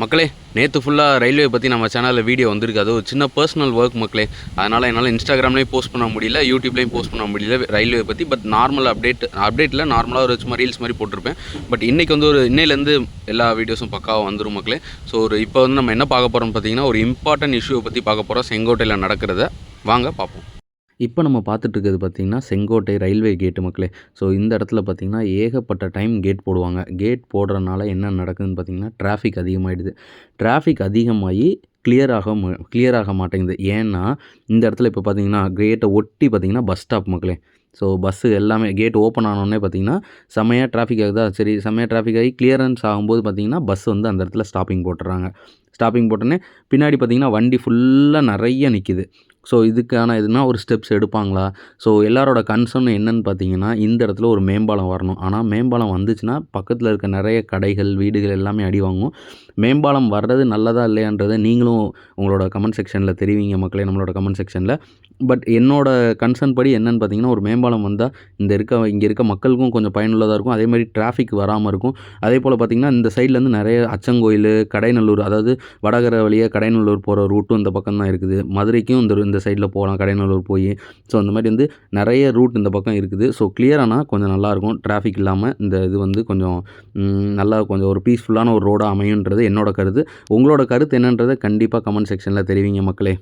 மக்களே நேற்று ஃபுல்லாக ரயில்வே பற்றி நம்ம சேனலில் வீடியோ வந்திருக்கு. அது ஒரு சின்ன பர்சனல் ஒர்க் மக்களே. அதனால் என்னால் இன்ஸ்டாகிராம்லேயும் போஸ்ட் பண்ண முடியல யூடியூப்லேயும் போஸ்ட் பண்ண முடியல ரயில்வே பற்றி பட் நார்மல் அப்டேட் அப்டேட்டில் நார்மலாக ஒரு சும்மா ரீல்ஸ் மாதிரி போட்டிருப்பேன். பட் இன்றைக்கி வந்து ஒரு இன்னையிலேருந்து எல்லா வீடியோஸும் பக்காவாக வந்துடும் மக்களே. ஸோ ஒரு இப்போ வந்து நம்ம என்ன பார்க்க போகிறோம்னு பார்த்தீங்கன்னா ஒரு இம்பார்ட்டன்ட் இஷ்யூவை பற்றி பார்க்க போகிறோம் செங்கோட்டையில் நடக்கிறத. வாங்க பார்ப்போம். இப்போ நம்ம பார்த்துட்ருக்கிறது பார்த்திங்கன்னா செங்கோட்டை ரயில்வே கேட்டு மக்களே. ஸோ இந்த இடத்துல பார்த்திங்கன்னா ஏகப்பட்ட டைம் கேட் போடுவாங்க. கேட் போடுறதுனால என்ன நடக்குதுன்னு பார்த்திங்கன்னா டிராஃபிக் அதிகமாகிடுது டிராஃபிக் அதிகமாகி கிளியர் ஆக கிளியர் ஆக மாட்டேங்குது. ஏன்னா இந்த இடத்துல இப்போ பார்த்தீங்கன்னா கேட்டை ஒட்டி பார்த்தீங்கன்னா பஸ் ஸ்டாப் மக்களே. ஸோ பஸ்ஸு எல்லாமே கேட் ஓப்பன் ஆனோடனே பார்த்தீங்கன்னா செம்மையாக டிராஃபிக் ஆகுதா? சரி செம்மையாக டிராஃபிக் ஆகி கிளியரன்ஸ் ஆகும்போது பார்த்தீங்கன்னா பஸ் வந்து அந்த இடத்துல ஸ்டாப்பிங் போட்டுறாங்க. ஸ்டாப்பிங் போட்டோன்னே பின்னாடி பார்த்திங்கன்னா வண்டி ஃபுல்லாக நிறைய நிற்கிது ஸோ இதுக்கான எதுனா ஒரு ஸ்டெப்ஸ் எடுப்பாங்களா? ஸோ எல்லாரோட கன்சர்ன் என்னன்னு பார்த்தீங்கன்னா இந்த இடத்துல ஒரு மேம்பாலம் வரணும். ஆனால் மேம்பாலம் வந்துச்சுன்னா பக்கத்தில் இருக்க நிறைய கடைகள் வீடுகள் எல்லாமே அடி வாங்கும். மேம்பாலம் வர்றது நல்லதா இல்லையான்றதை நீங்களும் உங்களோட கமெண்ட் செக்ஷனில் தெரிவிங்க மக்களே நம்மளோட கமெண்ட் செக்ஷனில் பட் என்னோட கன்சர்ன் படி என்னன்னு பார்த்தீங்கன்னா ஒரு மேம்பாலம் வந்தால் இந்த இருக்க இங்கே இருக்க மக்களுக்கும் கொஞ்சம் பயனுள்ளதாக இருக்கும். அதே மாதிரி டிராஃபிக் வராமல் இருக்கும். அதே போல் பார்த்திங்கன்னா இந்த சைட்லேருந்து நிறைய அச்சங்கோயில் கடைநல்லூர் அதாவது வடகர வழியாக கடைநல்லூர் போகிற ரூட்டும் இந்த பக்கம் தான் இருக்குது. மதுரைக்கும் இந்த இந்த சைடில் போகலாம் கடையநல்லூர் போய். ஸோ அந்த மாதிரி வந்து நிறைய ரூட் இந்த பக்கம் இருக்குது. ஸோ கிளியரானால் கொஞ்சம் நல்லாயிருக்கும் டிராஃபிக் இல்லாமல் இந்த இது வந்து கொஞ்சம் நல்லா கொஞ்சம் ஒரு பீஸ்ஃபுல்லான ஒரு ரோடாக அமையுன்றது என்னோட கருத்து. உங்களோட கருத்து என்னன்றதை கண்டிப்பாக கமெண்ட் செக்ஷனில் தெரிவிங்க மக்களே.